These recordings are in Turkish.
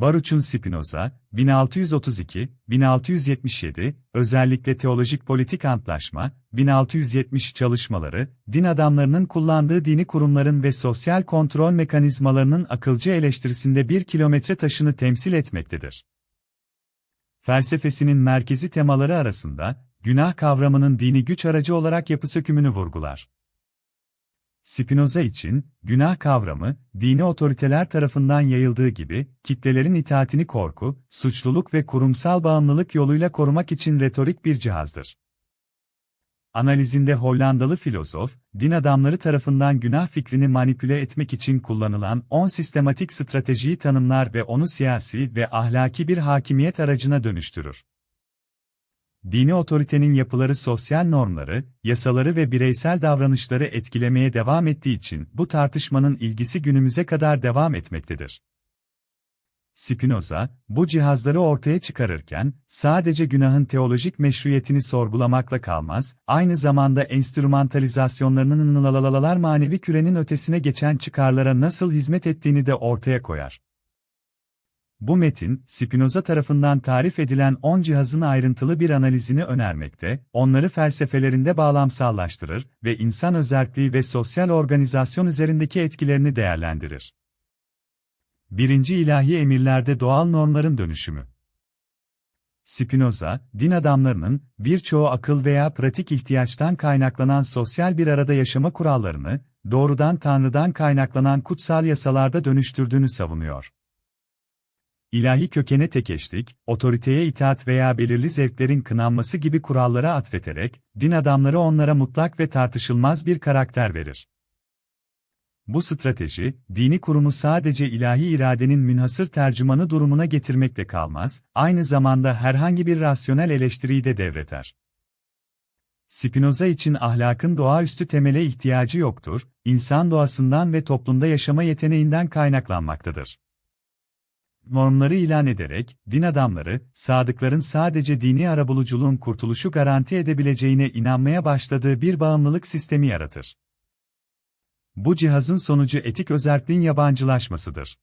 Baruch'un Spinoza, 1632-1677, özellikle teolojik politik antlaşma, 1670 çalışmaları, din adamlarının kullandığı dini kurumların ve sosyal kontrol mekanizmalarının akılcı eleştirisinde bir kilometre taşını temsil etmektedir. Felsefesinin merkezi temaları arasında, günah kavramının dini güç aracı olarak yapı sökümünü vurgular. Spinoza için, günah kavramı, dini otoriteler tarafından yayıldığı gibi, kitlelerin itaatini korku, suçluluk ve kurumsal bağımlılık yoluyla korumak için retorik bir cihazdır. Analizinde Hollandalı filozof, din adamları tarafından günah fikrini manipüle etmek için kullanılan 10 sistematik stratejiyi tanımlar ve onu siyasi ve ahlaki bir hakimiyet aracına dönüştürür. Dini otoritenin yapıları sosyal normları, yasaları ve bireysel davranışları etkilemeye devam ettiği için bu tartışmanın ilgisi günümüze kadar devam etmektedir. Spinoza, bu cihazları ortaya çıkarırken, sadece günahın teolojik meşruiyetini sorgulamakla kalmaz, aynı zamanda enstrümantalizasyonlarının manevi kürenin ötesine geçen çıkarlara nasıl hizmet ettiğini de ortaya koyar. Bu metin, Spinoza tarafından tarif edilen 10 cihazın ayrıntılı bir analizini önermekte, onları felsefelerinde bağlamsallaştırır ve insan özelliği ve sosyal organizasyon üzerindeki etkilerini değerlendirir. Birinci ilahi emirlerde doğal normların dönüşümü. Spinoza, din adamlarının, birçoğu akıl veya pratik ihtiyaçtan kaynaklanan sosyal bir arada yaşama kurallarını, doğrudan Tanrı'dan kaynaklanan kutsal yasalarda dönüştürdüğünü savunuyor. İlahi kökene tek eşlik, otoriteye itaat veya belirli zevklerin kınanması gibi kurallara atfeterek, din adamları onlara mutlak ve tartışılmaz bir karakter verir. Bu strateji, dini kurumu sadece ilahi iradenin münhasır tercümanı durumuna getirmekte kalmaz, aynı zamanda herhangi bir rasyonel eleştiriyi de devreter. Spinoza için ahlakın doğaüstü temele ihtiyacı yoktur, insan doğasından ve toplumda yaşama yeteneğinden kaynaklanmaktadır normları ilan ederek, din adamları, sadıkların sadece dini arabuluculuğun kurtuluşu garanti edebileceğine inanmaya başladığı bir bağımlılık sistemi yaratır. Bu cihazın sonucu etik özerkliğin yabancılaşmasıdır.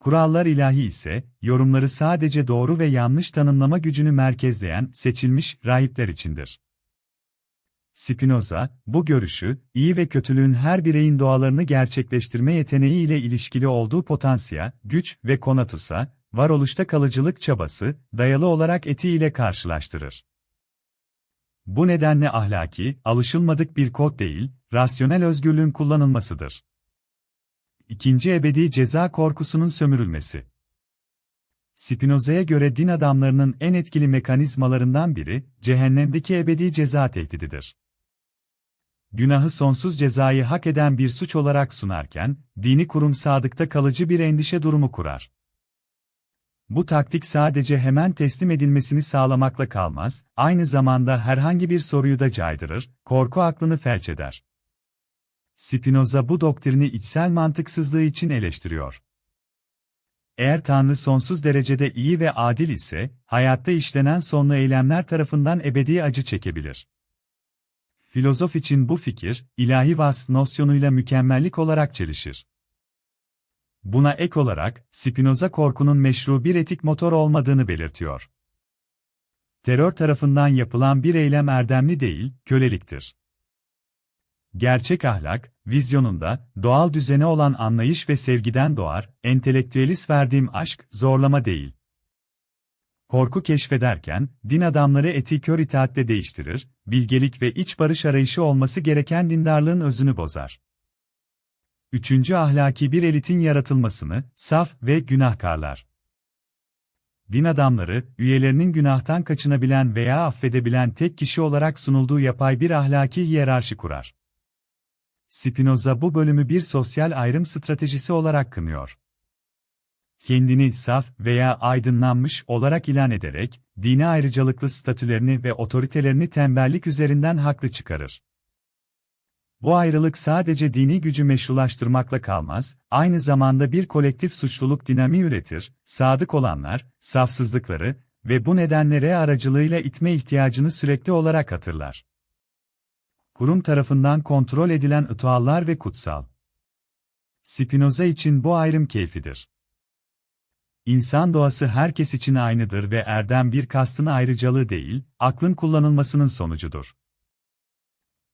Kurallar ilahi ise, yorumları sadece doğru ve yanlış tanımlama gücünü merkezleyen, seçilmiş, rahipler içindir. Spinoza, bu görüşü, iyi ve kötülüğün her bireyin doğalarını gerçekleştirme yeteneği ile ilişkili olduğu potansiyel, güç ve konatusa, varoluşta kalıcılık çabası, dayalı olarak eti ile karşılaştırır. Bu nedenle ahlaki, alışılmadık bir kod değil, rasyonel özgürlüğün kullanılmasıdır. İkinci ebedi ceza korkusunun sömürülmesi. Spinoza'ya göre din adamlarının en etkili mekanizmalarından biri, cehennemdeki ebedi ceza tehdididir günahı sonsuz cezayı hak eden bir suç olarak sunarken, dini kurum sadıkta kalıcı bir endişe durumu kurar. Bu taktik sadece hemen teslim edilmesini sağlamakla kalmaz, aynı zamanda herhangi bir soruyu da caydırır, korku aklını felç eder. Spinoza bu doktrini içsel mantıksızlığı için eleştiriyor. Eğer Tanrı sonsuz derecede iyi ve adil ise, hayatta işlenen sonlu eylemler tarafından ebedi acı çekebilir. Filozof için bu fikir, ilahi vasf nosyonuyla mükemmellik olarak çelişir. Buna ek olarak, Spinoza korkunun meşru bir etik motor olmadığını belirtiyor. Terör tarafından yapılan bir eylem erdemli değil, köleliktir. Gerçek ahlak, vizyonunda, doğal düzene olan anlayış ve sevgiden doğar, entelektüelist verdiğim aşk, zorlama değil. Korku keşfederken, din adamları etiği kör itaatle değiştirir, bilgelik ve iç barış arayışı olması gereken dindarlığın özünü bozar. Üçüncü ahlaki bir elitin yaratılmasını, saf ve günahkarlar. Din adamları, üyelerinin günahtan kaçınabilen veya affedebilen tek kişi olarak sunulduğu yapay bir ahlaki hiyerarşi kurar. Spinoza bu bölümü bir sosyal ayrım stratejisi olarak kınıyor kendini saf veya aydınlanmış olarak ilan ederek, dini ayrıcalıklı statülerini ve otoritelerini tembellik üzerinden haklı çıkarır. Bu ayrılık sadece dini gücü meşrulaştırmakla kalmaz, aynı zamanda bir kolektif suçluluk dinamiği üretir, sadık olanlar, safsızlıkları ve bu nedenlere aracılığıyla itme ihtiyacını sürekli olarak hatırlar. Kurum tarafından kontrol edilen ituallar ve kutsal. Spinoza için bu ayrım keyfidir. İnsan doğası herkes için aynıdır ve erdem bir kastın ayrıcalığı değil, aklın kullanılmasının sonucudur.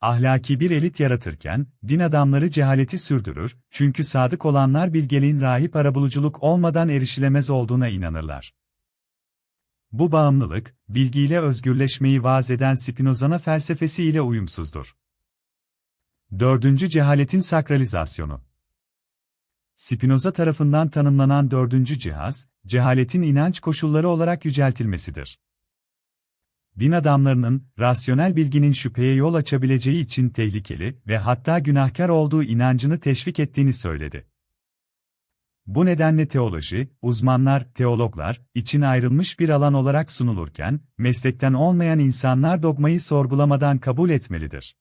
Ahlaki bir elit yaratırken, din adamları cehaleti sürdürür, çünkü sadık olanlar bilgeliğin rahip arabuluculuk olmadan erişilemez olduğuna inanırlar. Bu bağımlılık, bilgiyle özgürleşmeyi vaaz eden Spinoza'nın felsefesi ile uyumsuzdur. Dördüncü cehaletin sakralizasyonu Spinoza tarafından tanımlanan dördüncü cihaz, cehaletin inanç koşulları olarak yüceltilmesidir. Din adamlarının, rasyonel bilginin şüpheye yol açabileceği için tehlikeli ve hatta günahkar olduğu inancını teşvik ettiğini söyledi. Bu nedenle teoloji, uzmanlar, teologlar, için ayrılmış bir alan olarak sunulurken, meslekten olmayan insanlar dogmayı sorgulamadan kabul etmelidir.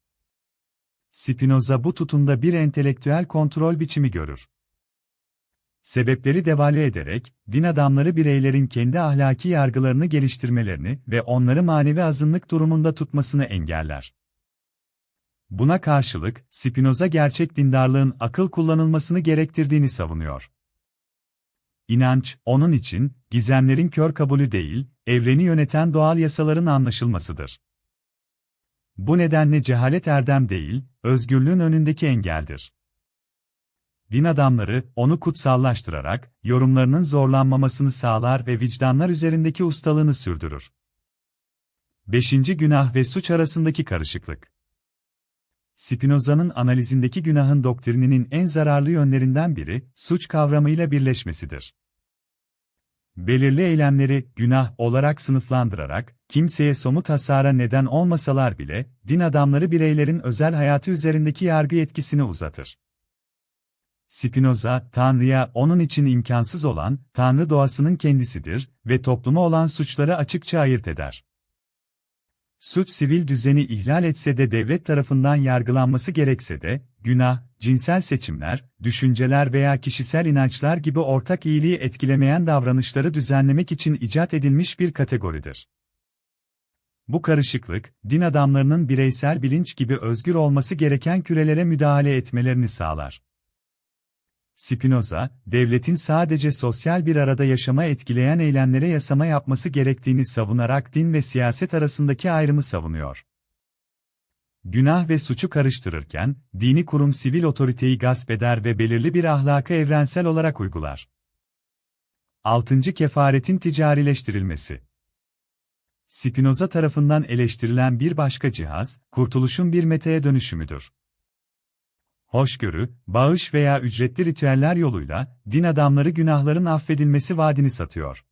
Spinoza bu tutumda bir entelektüel kontrol biçimi görür. Sebepleri devalüe ederek, din adamları bireylerin kendi ahlaki yargılarını geliştirmelerini ve onları manevi azınlık durumunda tutmasını engeller. Buna karşılık, Spinoza gerçek dindarlığın akıl kullanılmasını gerektirdiğini savunuyor. İnanç, onun için, gizemlerin kör kabulü değil, evreni yöneten doğal yasaların anlaşılmasıdır. Bu nedenle cehalet erdem değil, özgürlüğün önündeki engeldir din adamları, onu kutsallaştırarak, yorumlarının zorlanmamasını sağlar ve vicdanlar üzerindeki ustalığını sürdürür. 5. Günah ve suç arasındaki karışıklık Spinoza'nın analizindeki günahın doktrininin en zararlı yönlerinden biri, suç kavramıyla birleşmesidir. Belirli eylemleri günah olarak sınıflandırarak, kimseye somut hasara neden olmasalar bile, din adamları bireylerin özel hayatı üzerindeki yargı etkisini uzatır. Spinoza, Tanrı'ya onun için imkansız olan, Tanrı doğasının kendisidir ve topluma olan suçları açıkça ayırt eder. Suç sivil düzeni ihlal etse de devlet tarafından yargılanması gerekse de, günah, cinsel seçimler, düşünceler veya kişisel inançlar gibi ortak iyiliği etkilemeyen davranışları düzenlemek için icat edilmiş bir kategoridir. Bu karışıklık, din adamlarının bireysel bilinç gibi özgür olması gereken kürelere müdahale etmelerini sağlar. Spinoza, devletin sadece sosyal bir arada yaşama etkileyen eylemlere yasama yapması gerektiğini savunarak din ve siyaset arasındaki ayrımı savunuyor. Günah ve suçu karıştırırken, dini kurum sivil otoriteyi gasp eder ve belirli bir ahlakı evrensel olarak uygular. 6. Kefaretin ticarileştirilmesi Spinoza tarafından eleştirilen bir başka cihaz, kurtuluşun bir metaya dönüşümüdür hoşgörü, bağış veya ücretli ritüeller yoluyla, din adamları günahların affedilmesi vaadini satıyor.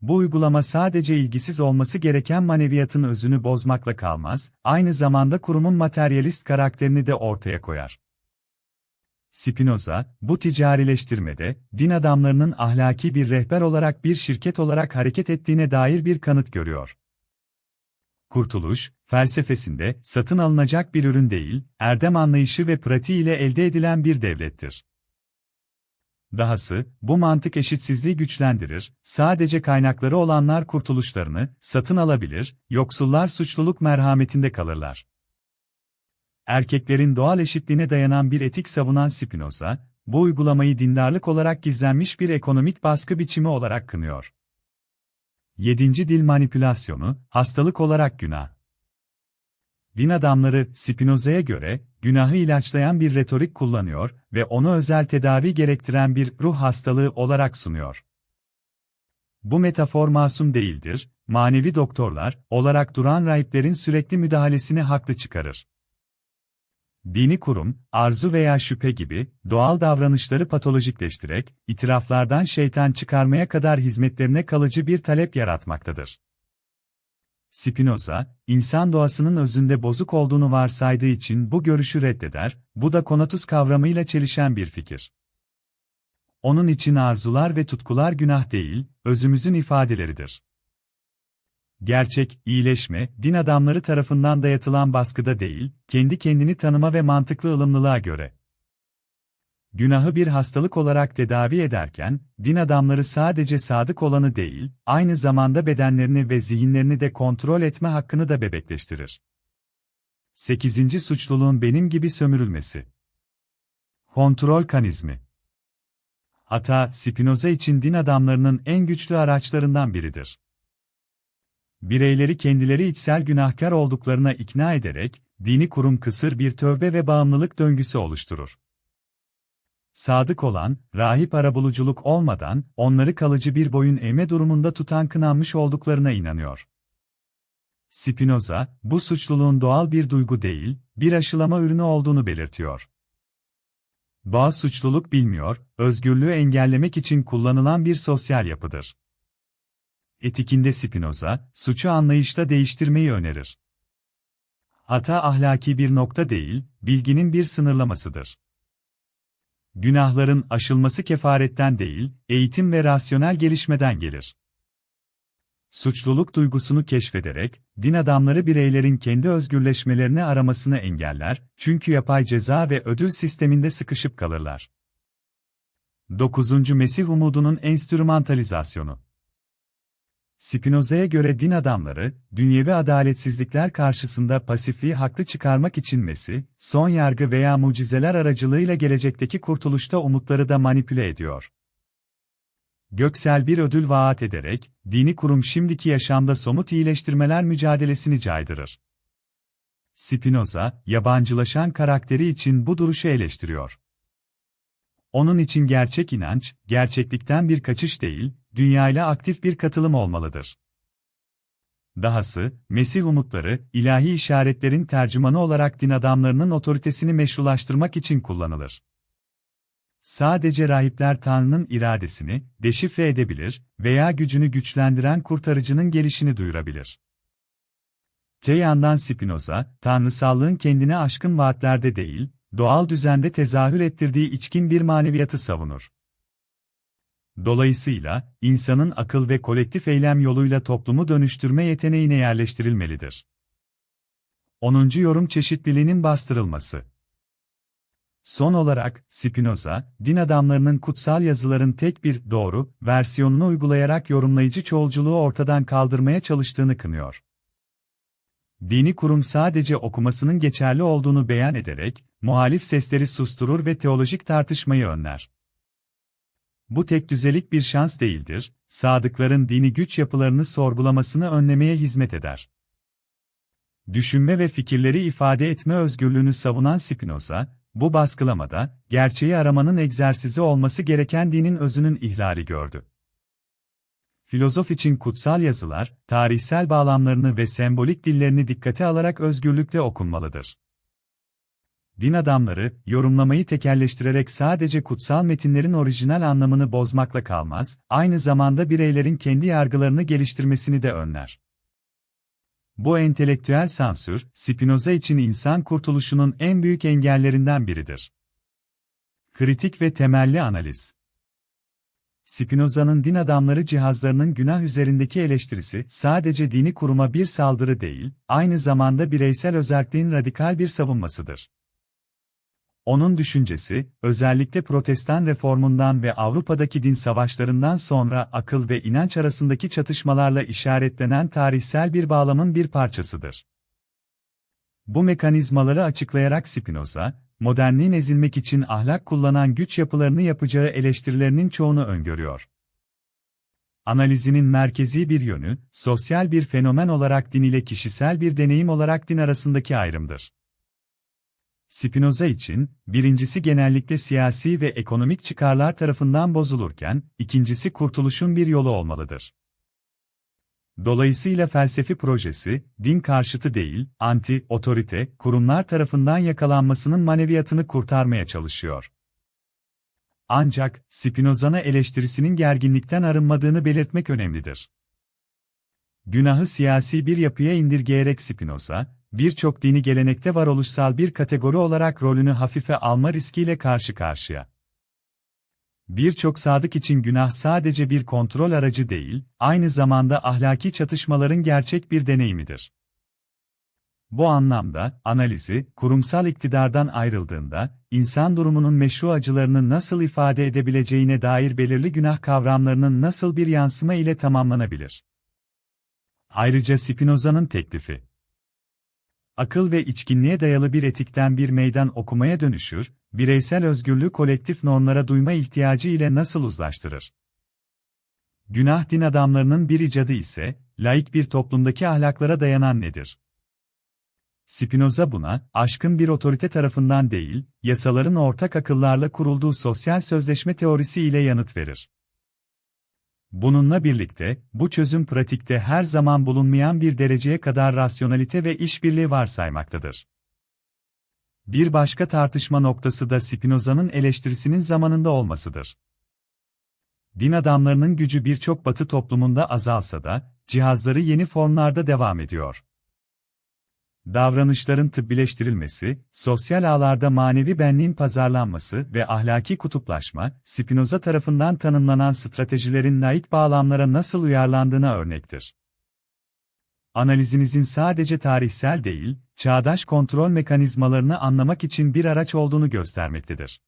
Bu uygulama sadece ilgisiz olması gereken maneviyatın özünü bozmakla kalmaz, aynı zamanda kurumun materyalist karakterini de ortaya koyar. Spinoza, bu ticarileştirmede, din adamlarının ahlaki bir rehber olarak bir şirket olarak hareket ettiğine dair bir kanıt görüyor kurtuluş, felsefesinde satın alınacak bir ürün değil, erdem anlayışı ve pratiği ile elde edilen bir devlettir. Dahası, bu mantık eşitsizliği güçlendirir, sadece kaynakları olanlar kurtuluşlarını satın alabilir, yoksullar suçluluk merhametinde kalırlar. Erkeklerin doğal eşitliğine dayanan bir etik savunan Spinoza, bu uygulamayı dindarlık olarak gizlenmiş bir ekonomik baskı biçimi olarak kınıyor. 7. Dil manipülasyonu, hastalık olarak günah. Din adamları, Spinoza'ya göre, günahı ilaçlayan bir retorik kullanıyor ve onu özel tedavi gerektiren bir ruh hastalığı olarak sunuyor. Bu metafor masum değildir, manevi doktorlar, olarak duran rahiplerin sürekli müdahalesini haklı çıkarır. Dini kurum, arzu veya şüphe gibi, doğal davranışları patolojikleştirerek, itiraflardan şeytan çıkarmaya kadar hizmetlerine kalıcı bir talep yaratmaktadır. Spinoza, insan doğasının özünde bozuk olduğunu varsaydığı için bu görüşü reddeder, bu da konatus kavramıyla çelişen bir fikir. Onun için arzular ve tutkular günah değil, özümüzün ifadeleridir. Gerçek, iyileşme, din adamları tarafından dayatılan baskıda değil, kendi kendini tanıma ve mantıklı ılımlılığa göre. Günahı bir hastalık olarak tedavi ederken, din adamları sadece sadık olanı değil, aynı zamanda bedenlerini ve zihinlerini de kontrol etme hakkını da bebekleştirir. 8. Suçluluğun benim gibi sömürülmesi. Kontrol kanizmi Hata, Spinoza için din adamlarının en güçlü araçlarından biridir. Bireyleri kendileri içsel günahkar olduklarına ikna ederek, dini kurum kısır bir tövbe ve bağımlılık döngüsü oluşturur. Sadık olan, rahip arabuluculuk olmadan, onları kalıcı bir boyun eğme durumunda tutan kınanmış olduklarına inanıyor. Spinoza, bu suçluluğun doğal bir duygu değil, bir aşılama ürünü olduğunu belirtiyor. Doğa suçluluk bilmiyor, özgürlüğü engellemek için kullanılan bir sosyal yapıdır. Etikinde Spinoza, suçu anlayışta değiştirmeyi önerir. Hata ahlaki bir nokta değil, bilginin bir sınırlamasıdır. Günahların aşılması kefaretten değil, eğitim ve rasyonel gelişmeden gelir. Suçluluk duygusunu keşfederek, din adamları bireylerin kendi özgürleşmelerini aramasını engeller, çünkü yapay ceza ve ödül sisteminde sıkışıp kalırlar. 9. Mesih umudunun enstrümantalizasyonu Spinoza'ya göre din adamları, dünyevi adaletsizlikler karşısında pasifliği haklı çıkarmak için Mesih, son yargı veya mucizeler aracılığıyla gelecekteki kurtuluşta umutları da manipüle ediyor. Göksel bir ödül vaat ederek, dini kurum şimdiki yaşamda somut iyileştirmeler mücadelesini caydırır. Spinoza, yabancılaşan karakteri için bu duruşu eleştiriyor. Onun için gerçek inanç, gerçeklikten bir kaçış değil, dünyayla aktif bir katılım olmalıdır. Dahası, Mesih umutları, ilahi işaretlerin tercümanı olarak din adamlarının otoritesini meşrulaştırmak için kullanılır. Sadece rahipler Tanrı'nın iradesini deşifre edebilir veya gücünü güçlendiren kurtarıcının gelişini duyurabilir. Te yandan Spinoza, tanrısallığın kendine aşkın vaatlerde değil, doğal düzende tezahür ettirdiği içkin bir maneviyatı savunur. Dolayısıyla, insanın akıl ve kolektif eylem yoluyla toplumu dönüştürme yeteneğine yerleştirilmelidir. 10. Yorum çeşitliliğinin bastırılması Son olarak, Spinoza, din adamlarının kutsal yazıların tek bir doğru versiyonunu uygulayarak yorumlayıcı çoğulculuğu ortadan kaldırmaya çalıştığını kınıyor. Dini kurum sadece okumasının geçerli olduğunu beyan ederek, muhalif sesleri susturur ve teolojik tartışmayı önler. Bu tek düzelik bir şans değildir, sadıkların dini güç yapılarını sorgulamasını önlemeye hizmet eder. Düşünme ve fikirleri ifade etme özgürlüğünü savunan Spinoza, bu baskılamada, gerçeği aramanın egzersizi olması gereken dinin özünün ihlali gördü. Filozof için kutsal yazılar, tarihsel bağlamlarını ve sembolik dillerini dikkate alarak özgürlükle okunmalıdır. Din adamları, yorumlamayı tekelleştirerek sadece kutsal metinlerin orijinal anlamını bozmakla kalmaz, aynı zamanda bireylerin kendi yargılarını geliştirmesini de önler. Bu entelektüel sansür, Spinoza için insan kurtuluşunun en büyük engellerinden biridir. Kritik ve temelli analiz Spinoza'nın din adamları cihazlarının günah üzerindeki eleştirisi sadece dini kuruma bir saldırı değil, aynı zamanda bireysel özerkliğin radikal bir savunmasıdır. Onun düşüncesi, özellikle Protestan reformundan ve Avrupa'daki din savaşlarından sonra akıl ve inanç arasındaki çatışmalarla işaretlenen tarihsel bir bağlamın bir parçasıdır. Bu mekanizmaları açıklayarak Spinoza, modernliğin ezilmek için ahlak kullanan güç yapılarını yapacağı eleştirilerinin çoğunu öngörüyor. Analizinin merkezi bir yönü, sosyal bir fenomen olarak din ile kişisel bir deneyim olarak din arasındaki ayrımdır. Spinoza için, birincisi genellikle siyasi ve ekonomik çıkarlar tarafından bozulurken, ikincisi kurtuluşun bir yolu olmalıdır. Dolayısıyla felsefi projesi, din karşıtı değil, anti-otorite, kurumlar tarafından yakalanmasının maneviyatını kurtarmaya çalışıyor. Ancak, Spinoza'na eleştirisinin gerginlikten arınmadığını belirtmek önemlidir. Günahı siyasi bir yapıya indirgeyerek Spinoza, birçok dini gelenekte varoluşsal bir kategori olarak rolünü hafife alma riskiyle karşı karşıya. Birçok sadık için günah sadece bir kontrol aracı değil, aynı zamanda ahlaki çatışmaların gerçek bir deneyimidir. Bu anlamda, analizi, kurumsal iktidardan ayrıldığında, insan durumunun meşru acılarını nasıl ifade edebileceğine dair belirli günah kavramlarının nasıl bir yansıma ile tamamlanabilir. Ayrıca Spinoza'nın teklifi, akıl ve içkinliğe dayalı bir etikten bir meydan okumaya dönüşür, bireysel özgürlüğü kolektif normlara duyma ihtiyacı ile nasıl uzlaştırır? Günah din adamlarının bir icadı ise, laik bir toplumdaki ahlaklara dayanan nedir? Spinoza buna, aşkın bir otorite tarafından değil, yasaların ortak akıllarla kurulduğu sosyal sözleşme teorisi ile yanıt verir. Bununla birlikte, bu çözüm pratikte her zaman bulunmayan bir dereceye kadar rasyonalite ve işbirliği varsaymaktadır. Bir başka tartışma noktası da Spinoza'nın eleştirisinin zamanında olmasıdır. Din adamlarının gücü birçok batı toplumunda azalsa da, cihazları yeni formlarda devam ediyor. Davranışların tıbbileştirilmesi, sosyal ağlarda manevi benliğin pazarlanması ve ahlaki kutuplaşma, Spinoza tarafından tanımlanan stratejilerin laik bağlamlara nasıl uyarlandığına örnektir. Analizinizin sadece tarihsel değil, çağdaş kontrol mekanizmalarını anlamak için bir araç olduğunu göstermektedir.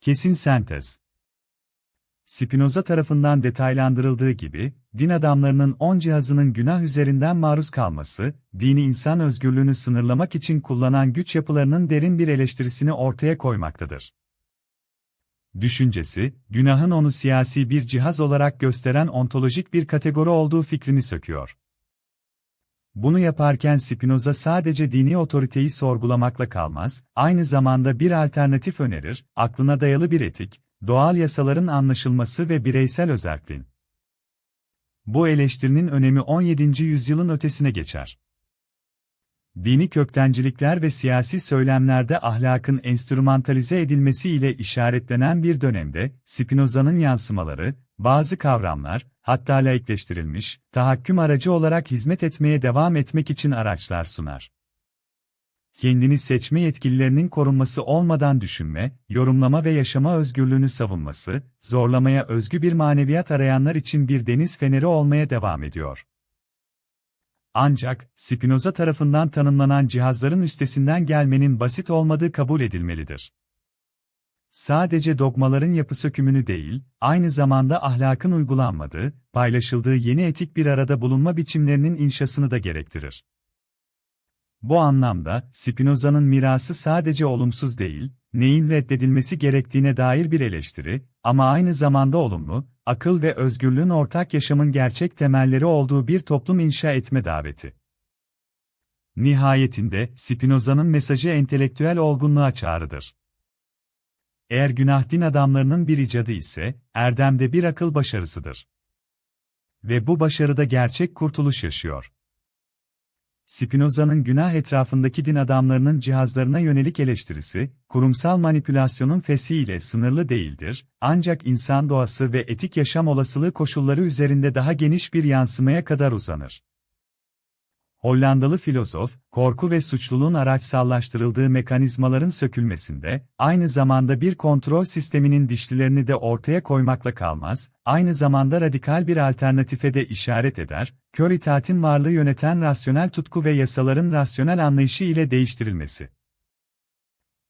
Kesin sentez Spinoza tarafından detaylandırıldığı gibi, din adamlarının on cihazının günah üzerinden maruz kalması, dini insan özgürlüğünü sınırlamak için kullanan güç yapılarının derin bir eleştirisini ortaya koymaktadır. Düşüncesi, günahın onu siyasi bir cihaz olarak gösteren ontolojik bir kategori olduğu fikrini söküyor. Bunu yaparken Spinoza sadece dini otoriteyi sorgulamakla kalmaz, aynı zamanda bir alternatif önerir, aklına dayalı bir etik, doğal yasaların anlaşılması ve bireysel özelliğin. Bu eleştirinin önemi 17. yüzyılın ötesine geçer. Dini köktencilikler ve siyasi söylemlerde ahlakın enstrümantalize edilmesi ile işaretlenen bir dönemde, Spinoza'nın yansımaları, bazı kavramlar, hatta laikleştirilmiş, tahakküm aracı olarak hizmet etmeye devam etmek için araçlar sunar kendini seçme yetkililerinin korunması olmadan düşünme, yorumlama ve yaşama özgürlüğünü savunması, zorlamaya özgü bir maneviyat arayanlar için bir deniz feneri olmaya devam ediyor. Ancak, Spinoza tarafından tanımlanan cihazların üstesinden gelmenin basit olmadığı kabul edilmelidir. Sadece dogmaların yapı sökümünü değil, aynı zamanda ahlakın uygulanmadığı, paylaşıldığı yeni etik bir arada bulunma biçimlerinin inşasını da gerektirir. Bu anlamda, Spinoza'nın mirası sadece olumsuz değil, neyin reddedilmesi gerektiğine dair bir eleştiri, ama aynı zamanda olumlu, akıl ve özgürlüğün ortak yaşamın gerçek temelleri olduğu bir toplum inşa etme daveti. Nihayetinde, Spinoza'nın mesajı entelektüel olgunluğa çağrıdır. Eğer günah din adamlarının bir icadı ise, erdemde bir akıl başarısıdır. Ve bu başarıda gerçek kurtuluş yaşıyor. Spinoza'nın günah etrafındaki din adamlarının cihazlarına yönelik eleştirisi, kurumsal manipülasyonun fesiyle sınırlı değildir, ancak insan doğası ve etik yaşam olasılığı koşulları üzerinde daha geniş bir yansımaya kadar uzanır. Hollandalı filozof, korku ve suçluluğun araçsallaştırıldığı mekanizmaların sökülmesinde, aynı zamanda bir kontrol sisteminin dişlilerini de ortaya koymakla kalmaz, aynı zamanda radikal bir alternatife de işaret eder, kör itaatin varlığı yöneten rasyonel tutku ve yasaların rasyonel anlayışı ile değiştirilmesi.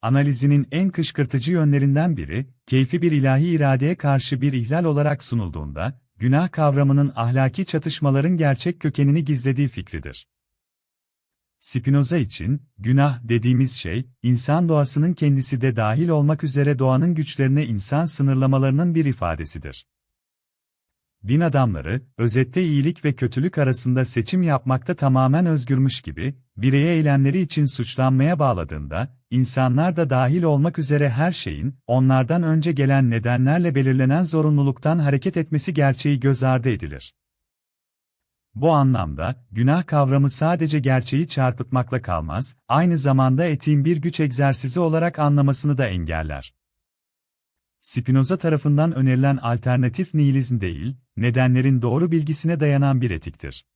Analizinin en kışkırtıcı yönlerinden biri, keyfi bir ilahi iradeye karşı bir ihlal olarak sunulduğunda, günah kavramının ahlaki çatışmaların gerçek kökenini gizlediği fikridir. Spinoza için, günah dediğimiz şey, insan doğasının kendisi de dahil olmak üzere doğanın güçlerine insan sınırlamalarının bir ifadesidir. Din adamları, özette iyilik ve kötülük arasında seçim yapmakta tamamen özgürmüş gibi, bireye eylemleri için suçlanmaya bağladığında, insanlar da dahil olmak üzere her şeyin, onlardan önce gelen nedenlerle belirlenen zorunluluktan hareket etmesi gerçeği göz ardı edilir. Bu anlamda, günah kavramı sadece gerçeği çarpıtmakla kalmaz, aynı zamanda etiğin bir güç egzersizi olarak anlamasını da engeller. Spinoza tarafından önerilen alternatif nihilizm değil, nedenlerin doğru bilgisine dayanan bir etiktir.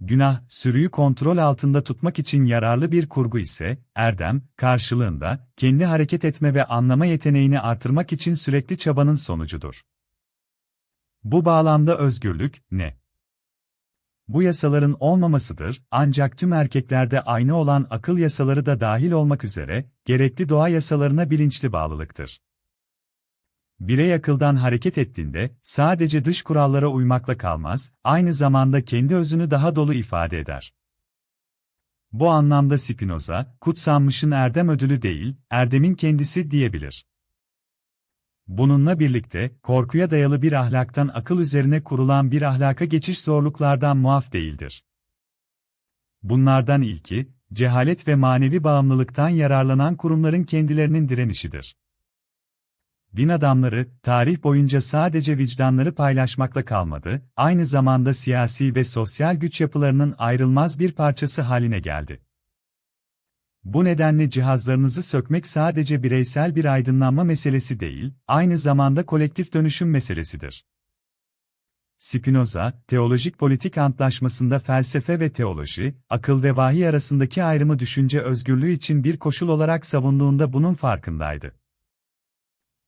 Günah, sürüyü kontrol altında tutmak için yararlı bir kurgu ise, erdem, karşılığında, kendi hareket etme ve anlama yeteneğini artırmak için sürekli çabanın sonucudur. Bu bağlamda özgürlük, ne? Bu yasaların olmamasıdır, ancak tüm erkeklerde aynı olan akıl yasaları da dahil olmak üzere, gerekli doğa yasalarına bilinçli bağlılıktır. Birey akıldan hareket ettiğinde, sadece dış kurallara uymakla kalmaz, aynı zamanda kendi özünü daha dolu ifade eder. Bu anlamda Spinoza, kutsanmışın erdem ödülü değil, erdemin kendisi diyebilir. Bununla birlikte, korkuya dayalı bir ahlaktan akıl üzerine kurulan bir ahlaka geçiş zorluklardan muaf değildir. Bunlardan ilki, cehalet ve manevi bağımlılıktan yararlanan kurumların kendilerinin direnişidir. Din adamları, tarih boyunca sadece vicdanları paylaşmakla kalmadı, aynı zamanda siyasi ve sosyal güç yapılarının ayrılmaz bir parçası haline geldi. Bu nedenle cihazlarınızı sökmek sadece bireysel bir aydınlanma meselesi değil, aynı zamanda kolektif dönüşüm meselesidir. Spinoza, teolojik politik antlaşmasında felsefe ve teoloji, akıl ve vahiy arasındaki ayrımı düşünce özgürlüğü için bir koşul olarak savunduğunda bunun farkındaydı.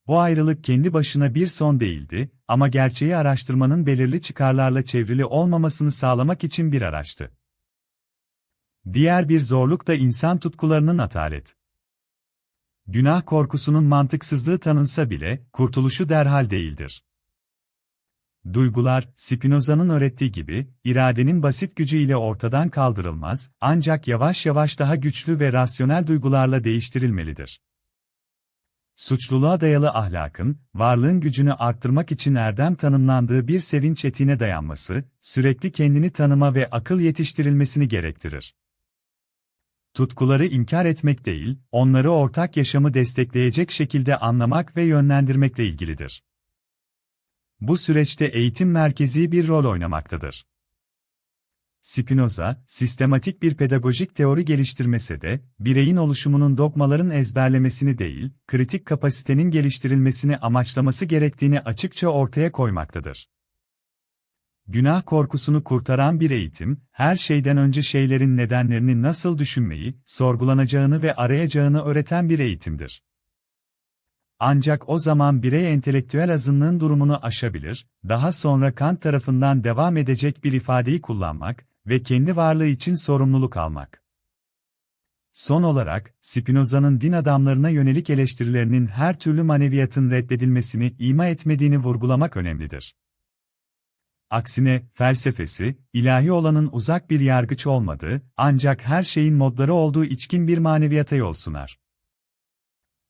Bu ayrılık kendi başına bir son değildi ama gerçeği araştırmanın belirli çıkarlarla çevrili olmamasını sağlamak için bir araçtı. Diğer bir zorluk da insan tutkularının atalet. Günah korkusunun mantıksızlığı tanınsa bile, kurtuluşu derhal değildir. Duygular, Spinoza'nın öğrettiği gibi, iradenin basit gücü ile ortadan kaldırılmaz, ancak yavaş yavaş daha güçlü ve rasyonel duygularla değiştirilmelidir. Suçluluğa dayalı ahlakın, varlığın gücünü arttırmak için erdem tanımlandığı bir sevinç etiğine dayanması, sürekli kendini tanıma ve akıl yetiştirilmesini gerektirir. Tutkuları inkar etmek değil, onları ortak yaşamı destekleyecek şekilde anlamak ve yönlendirmekle ilgilidir. Bu süreçte eğitim merkezi bir rol oynamaktadır. Spinoza, sistematik bir pedagojik teori geliştirmese de, bireyin oluşumunun dogmaların ezberlemesini değil, kritik kapasitenin geliştirilmesini amaçlaması gerektiğini açıkça ortaya koymaktadır. Günah korkusunu kurtaran bir eğitim, her şeyden önce şeylerin nedenlerini nasıl düşünmeyi, sorgulanacağını ve arayacağını öğreten bir eğitimdir. Ancak o zaman birey entelektüel azınlığın durumunu aşabilir, daha sonra Kant tarafından devam edecek bir ifadeyi kullanmak ve kendi varlığı için sorumluluk almak. Son olarak, Spinoza'nın din adamlarına yönelik eleştirilerinin her türlü maneviyatın reddedilmesini ima etmediğini vurgulamak önemlidir. Aksine, felsefesi, ilahi olanın uzak bir yargıç olmadığı, ancak her şeyin modları olduğu içkin bir maneviyata yol sunar.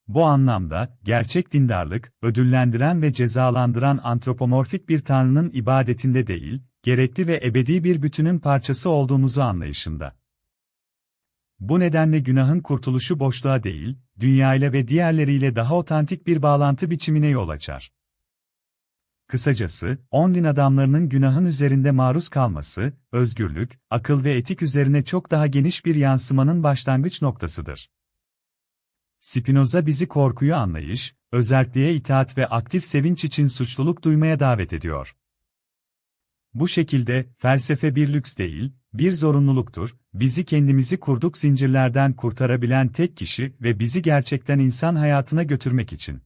Bu anlamda, gerçek dindarlık, ödüllendiren ve cezalandıran antropomorfik bir tanrının ibadetinde değil, gerekli ve ebedi bir bütünün parçası olduğumuzu anlayışında. Bu nedenle günahın kurtuluşu boşluğa değil, dünyayla ve diğerleriyle daha otantik bir bağlantı biçimine yol açar. Kısacası, on din adamlarının günahın üzerinde maruz kalması, özgürlük, akıl ve etik üzerine çok daha geniş bir yansımanın başlangıç noktasıdır. Spinoza bizi korkuyu anlayış, özerkliğe itaat ve aktif sevinç için suçluluk duymaya davet ediyor. Bu şekilde, felsefe bir lüks değil, bir zorunluluktur, bizi kendimizi kurduk zincirlerden kurtarabilen tek kişi ve bizi gerçekten insan hayatına götürmek için.